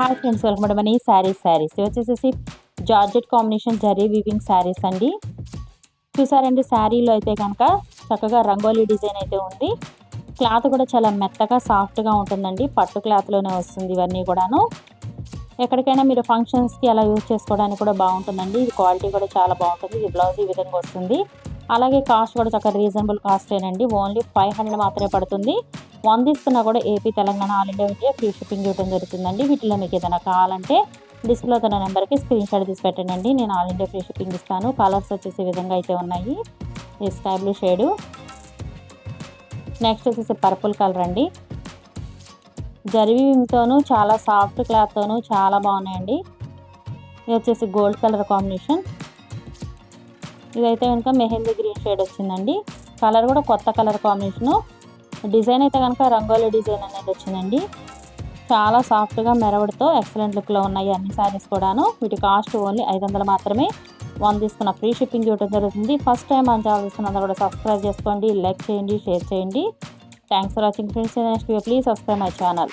Hi friends welcome to money sarees sarees. వచ్చేసేసి georgette combination zari weaving sarees అండి. చూసారండి శారీలో అయితే కనుక చక్కగా రంగోలీ డిజైన్ అయితే ఉంది. క్లాత్ కూడా చాలా మెత్తగా సాఫ్ట్గా ఉంటుందండి. పట్టు క్లాత్లోనే వస్తుంది ఇవన్నీ కూడాను. ఎక్కడికైనా మీరు ఫంక్షన్స్కి అలా యూజ్ చేసుకోవడానికి కూడా బాగుంటుందండి. ఇది క్వాలిటీ కూడా చాలా బాగుంటుంది. ఇది బ్లౌజ్ ఈ విధంగా వస్తుంది. అలాగే కాస్ట్ కూడా చక్కగా రీజనబుల్ కాస్టేనండి. ఓన్లీ ఫైవ్ హండ్రెడ్ మాత్రమే పడుతుంది. వన్ తీసుకున్నా కూడా AP Telangana all India India free shipping ఇవ్వడం జరుగుతుందండి. వీటిలో మీకు ఏదైనా కావాలంటే డిస్ప్లే తన నెంబర్కి స్క్రీన్ షాట్ తీసి పెట్టండి. నేను ఆల్ ఇండియా ఫ్రీ షిప్పింగ్ ఇస్తాను. కలర్స్ వచ్చేసి విధంగా అయితే ఉన్నాయి. ఈ స్కై బ్లూ షేడు నెక్స్ట్ వచ్చేసి పర్పుల్ కలర్ అండి. జరివింగ్తోనూ చాలా సాఫ్ట్ క్లాత్తోనూ చాలా బాగున్నాయండి. ఇది వచ్చేసి గోల్డ్ కలర్ కాంబినేషన్ ఇదైతే కనుక మెహందీ గ్రీన్ షేడ్ వచ్చిందండి. కలర్ కూడా కొత్త కలర్ కాంబినేషను డిజైన్ అయితే కనుక రంగోలీ డిజైన్ అనేది వచ్చిందండి. చాలా సాఫ్ట్గా మెరవడితో ఎక్సలెంట్ లుక్లో ఉన్నాయి అన్ని శారీస్ కూడాను. వీటి కాస్ట్ ఓన్లీ ఐదు వందలు మాత్రమే. వన్ తీసుకున్న ఫ్రీ షిప్పింగ్ ఇవ్వడం జరుగుతుంది. ఫస్ట్ టైం మన ఛానల్ చూస్తున్నందుకు కూడా సబ్స్క్రైబ్ చేసుకోండి లైక్ చేయండి షేర్ చేయండి. Thanks for watching friends next please subscribe my channel